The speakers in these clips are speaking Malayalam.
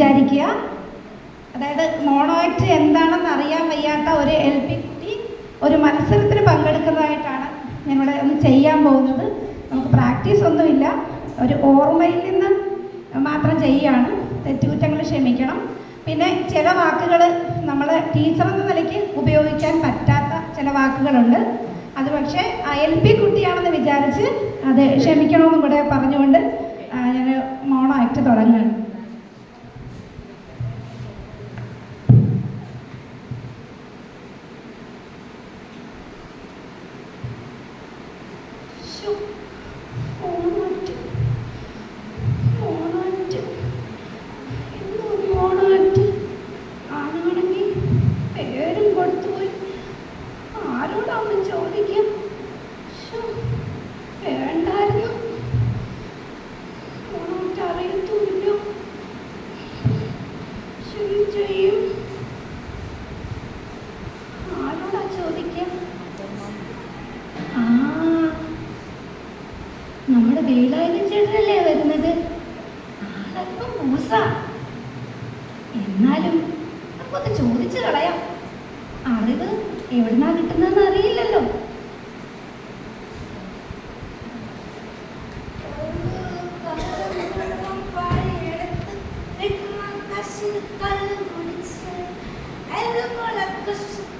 വിചാരിക്കുക. അതായത് മോണോ ആക്ട് എന്താണെന്ന് അറിയാൻ വയ്യാത്ത ഒരു എൽ പി കുട്ടി ഒരു മത്സരത്തിന് പങ്കെടുക്കുന്നതായിട്ടാണ് ഞങ്ങളുടെ ഒന്ന് ചെയ്യാൻ പോകുന്നത്. നമുക്ക് പ്രാക്ടീസ് ഒന്നുമില്ല. ഒരു ഓർമ്മയിൽ നിന്ന് മാത്രം ചെയ്യുകയാണ്. തെറ്റുകുറ്റങ്ങൾ ക്ഷമിക്കണം. പിന്നെ ചില വാക്കുകൾ നമ്മൾ ടീച്ചർ എന്ന നിലയ്ക്ക് ഉപയോഗിക്കാൻ പറ്റാത്ത ചില വാക്കുകളുണ്ട്. അത് പക്ഷേ എൽ പി കുട്ടിയാണെന്ന് വിചാരിച്ച് അത് ക്ഷമിക്കണമെന്നും കൂടെ പറഞ്ഞുകൊണ്ട് ഞാൻ മോണോ ആക്ട് തുടങ്ങുകയാണ് ശ്ശോ, മോണോ ആക്ട്. Mono act. എന്തോ ഒരു മോണോ ആക്ട്. ആണാണെങ്കി പേരും കൊടുത്തുപോയി ആരോടാണ് ചോദിക്കുക ശ്ശോ, വേണ്ടായിരുന്നു മോണോ ആക്ട് അറിയത്തുമില്ല ചെയ്യും ചെയ്യും ആരോടാ ചോദിക്കുക ആ നമ്മുടെ ചേട്ടനല്ലേ വരുന്നത്? ആളല്പം മൂസ എന്നാലും നമുക്കൊന്ന് ചോദിച്ചു കളയാം. അറിവ് എവിടുന്നാ കിട്ടുന്നതെന്ന് അറിയില്ലല്ലോ.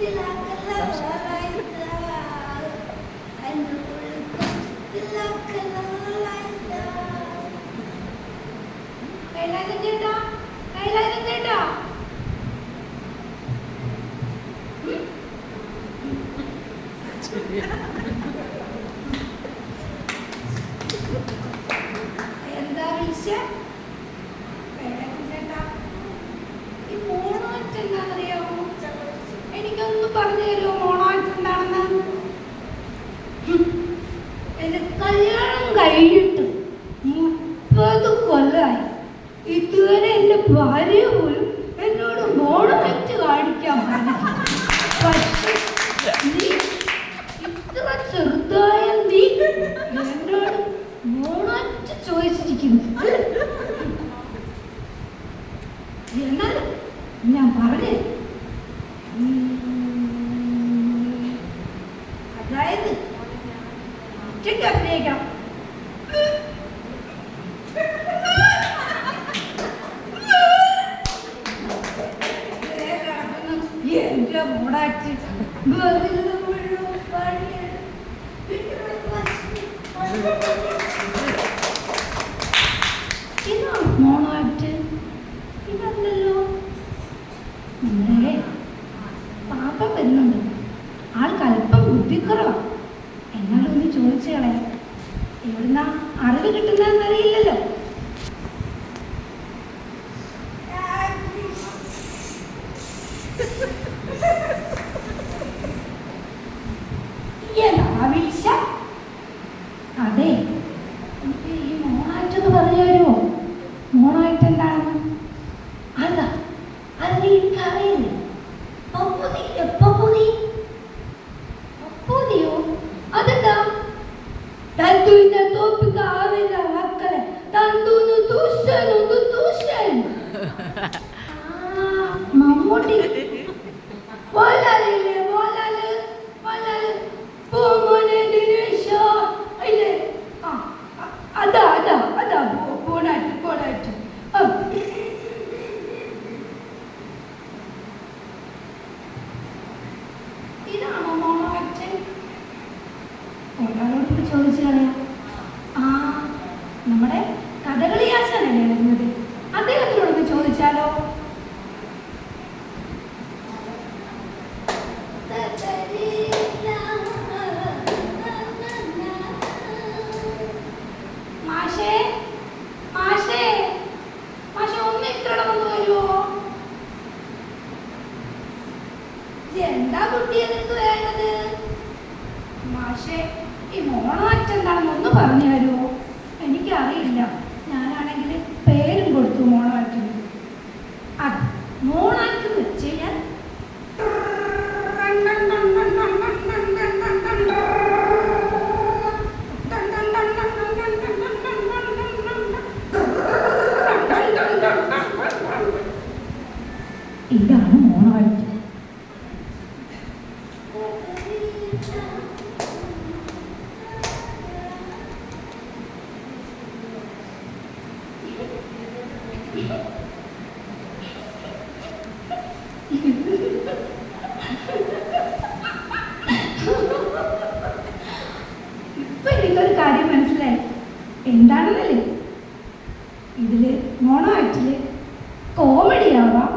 കൈലാസം എന്താ വിളിച്ച? ഈ മോണോറ്റ് എന്താണെന്നറിയാമോ എനിക്കൊന്നും പറഞ്ഞു ഒറ്റയ്ക്ക് അഭിനയിക്കണം എന്റെ മോടാറ്റ് വെറുതെ മുഴുവൻ എവിടുന്നാ അറിവ് കിട്ടുന്നതെന്ന് അറിയില്ലല്ലോ അതെ. ഈ മോണായിട്ട് എന്താണെന്ന് അത് എനിക്കറിയില്ല ചോദിച്ചു കളയാം ആ നമ്മുടെ കഥകളി ആശാനല്ലേ വരുന്നത്? അദ്ദേഹത്തിനോടൊന്ന് ചോദിച്ചാലോ? മാഷേ മാഷേ മാഷേ ഒന്ന് ഇത്ര ഒന്ന് വരുമോ എന്താ കുട്ടി നിനക്ക് വേണ്ടത് മാഷേ ഈ മോണാറ്റ് എന്താണെന്ന് ഒന്ന് പറഞ്ഞു തരുമോ? എനിക്കറിയില്ല. ഞാനാണെങ്കിൽ പേരും കൊടുത്തു മോണാറ്റിന് അത് മോണാറ്റ് എന്ന് വെച്ച് ഇതാണ് മോണോ Thank ഇപ്പൊ എന്താണെന്നല്ലേ ഇതിൽ മോണോ ആക്ടിൽ കോമഡി ആവാം.